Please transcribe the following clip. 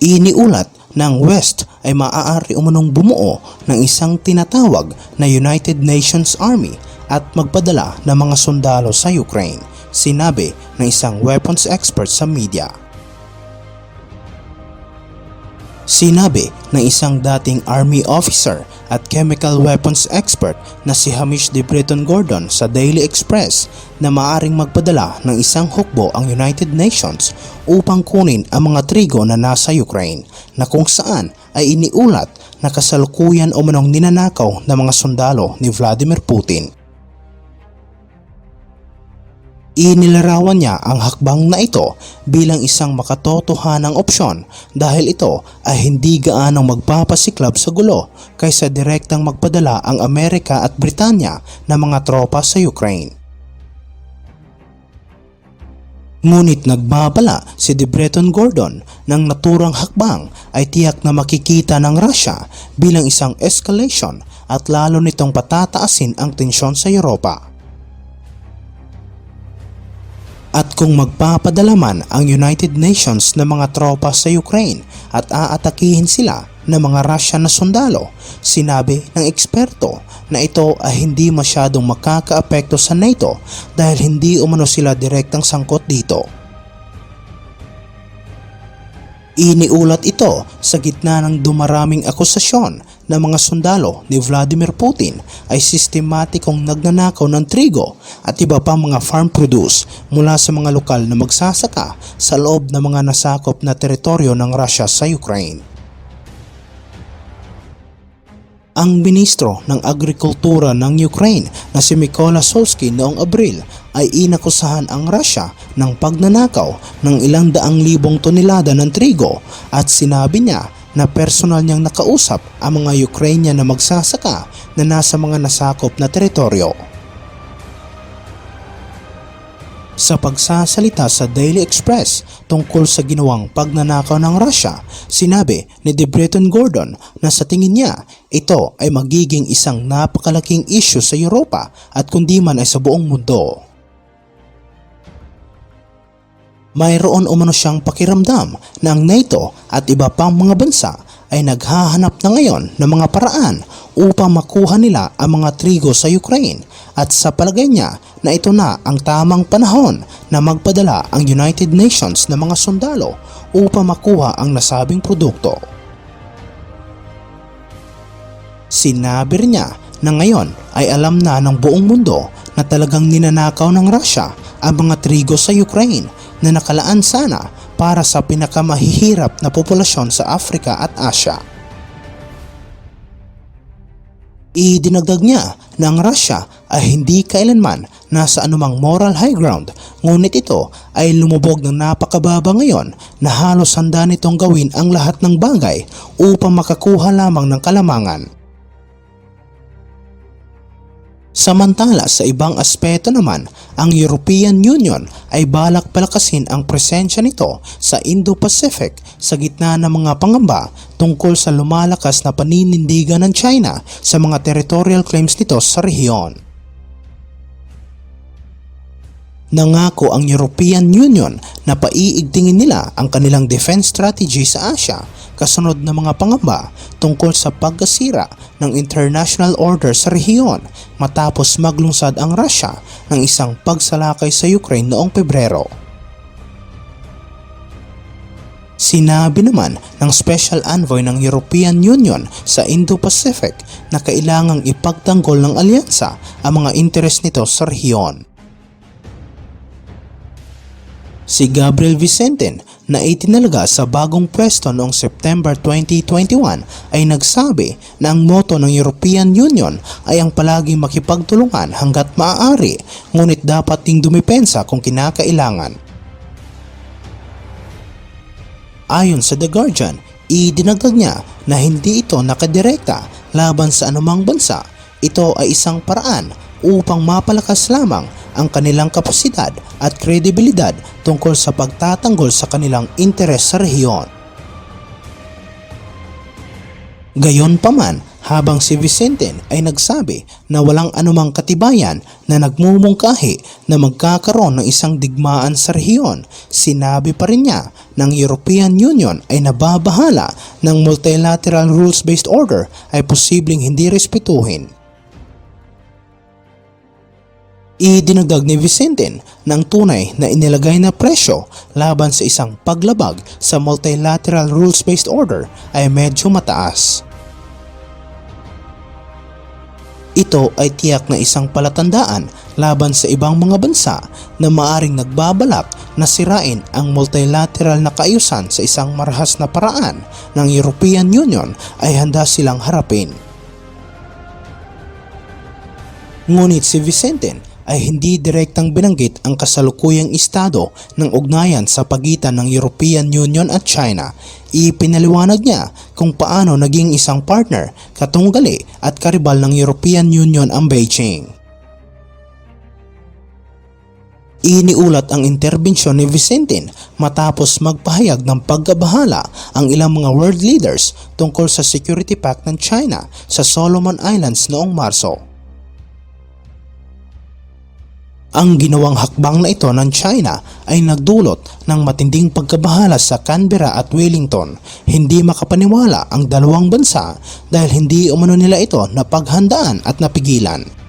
Iniulat ang West ay maaari umunong bumuo ng isang tinatawag na United Nations Army at magpadala ng mga sundalo sa Ukraine, sinabi ng isang weapons expert sa media. Sinabi ng isang dating army officer at chemical weapons expert na si Hamish de Breton Gordon sa Daily Express na maaring magpadala ng isang hukbo ang United Nations upang kunin ang mga trigo na nasa Ukraine na kung saan ay iniulat na kasalukuyan o manong ninanakaw ng mga sundalo ni Vladimir Putin. Inilarawan niya ang hakbang na ito bilang isang makatotohanang opsyon dahil ito ay hindi gaanong magpapasiklab sa gulo kaysa direktang magpadala ang Amerika at Britanya ng mga tropa sa Ukraine. Ngunit nagbabala si De Breton Gordon ng naturang hakbang ay tiyak na makikita ng Russia bilang isang escalation at lalo nitong patataasin ang tensyon sa Europa. At kung magpapadala man ang United Nations ng mga tropa sa Ukraine at aatakihin sila ng mga Russian na sundalo, sinabi ng eksperto na ito ay hindi masyadong makakaapekto sa NATO dahil hindi umano sila direktang sangkot dito. Iniulat ito sa gitna ng dumaraming akusasyon na mga sundalo ni Vladimir Putin ay sistematikong nagnanakaw ng trigo at iba pang mga farm produce mula sa mga lokal na magsasaka sa loob ng mga nasakop na teritoryo ng Russia sa Ukraine. Ang ministro ng agrikultura ng Ukraine na si Mykola Solsky noong Abril ay inakusahan ang Russia ng pagnanakaw ng ilang daang libong tonelada ng trigo at sinabi niya na personal niyang nakausap ang mga Ukrainian na magsasaka na nasa mga nasakop na teritoryo. Sa pagsasalita sa Daily Express tungkol sa ginawang pagnanakaw ng Russia, sinabi ni De Breton Gordon na sa tingin niya ito ay magiging isang napakalaking issue sa Europa at kundi man ay sa buong mundo. Mayroon umano siyang pakiramdam na ang NATO at iba pang mga bansa ay naghahanap na ngayon ng mga paraan upang makuha nila ang mga trigo sa Ukraine at sa palagay niya na ito na ang tamang panahon na magpadala ang United Nations ng mga sundalo upang makuha ang nasabing produkto. Sinabi rin niya na ngayon ay alam na ng buong mundo na talagang ninanakaw ng Russia ang mga trigo sa Ukraine na nakalaan sana para sa pinakamahihirap na populasyon sa Africa at Asia. Idinagdag niya na ang Russia ay hindi kailanman nasa anumang moral high ground ngunit ito ay lumubog ng napakababa ngayon na halos handa nitong gawin ang lahat ng bagay upang makakuha lamang ng kalamangan. Samantala sa ibang aspeto naman, ang European Union ay balak palakasin ang presensya nito sa Indo-Pacific sa gitna ng mga pangamba tungkol sa lumalakas na paninindigan ng China sa mga territorial claims nito sa rehiyon. Nangako ang European Union na paiigtingin nila ang kanilang defense strategy sa Asia kasunod ng mga pangamba tungkol sa pagkasira ng international order sa rehiyon matapos maglungsad ang Russia ng isang pagsalakay sa Ukraine noong Pebrero. Sinabi naman ng Special Envoy ng European Union sa Indo-Pacific na kailangang ipagtanggol ng alyansa ang mga interes nito sa rehiyon. Si Gabriel Vicente na itinalaga sa bagong pwesto noong September 2021 ay nagsabi na ang moto ng European Union ay ang palaging makipagtulungan hanggat maaari ngunit dapat ding dumipensa kung kinakailangan. Ayon sa The Guardian, idinagdag niya na hindi ito nakadirekta laban sa anumang bansa. Ito ay isang paraan upang mapalakas lamang ang kanilang kapasidad at kredibilidad tungkol sa pagtatanggol sa kanilang interes sa rehiyon. Gayon pa man, habang si Vicente ay nagsabi na walang anumang katibayan na nagmumungkahi na magkakaroon ng isang digmaan sa rehiyon. Sinabi pa rin niya ng European Union ay nababahala ng multilateral rules-based order ay posibleng hindi respetuhin. Idinagdag ni Vicente ng tunay na inilagay na presyo laban sa isang paglabag sa multilateral rules-based order ay medyo mataas. Ito ay tiyak na isang palatandaan laban sa ibang mga bansa na maaring nagbabalak na sirain ang multilateral na kaayusan sa isang marahas na paraan ng European Union ay handa silang harapin. Ngunit si Vicente ay hindi direktang binanggit ang kasalukuyang estado ng ugnayan sa pagitan ng European Union at China. Ipinaliwanag niya kung paano naging isang partner, katunggali at karibal ng European Union ang Beijing. Iniulat ang interbensyon ni Vicente matapos magpahayag ng pagkabahala ang ilang mga world leaders tungkol sa Security Pact ng China sa Solomon Islands noong Marso. Ang ginawang hakbang na ito ng China ay nagdulot ng matinding pagkabahala sa Canberra at Wellington. Hindi makapaniwala ang dalawang bansa dahil hindi umano nila ito napaghandaan at napigilan.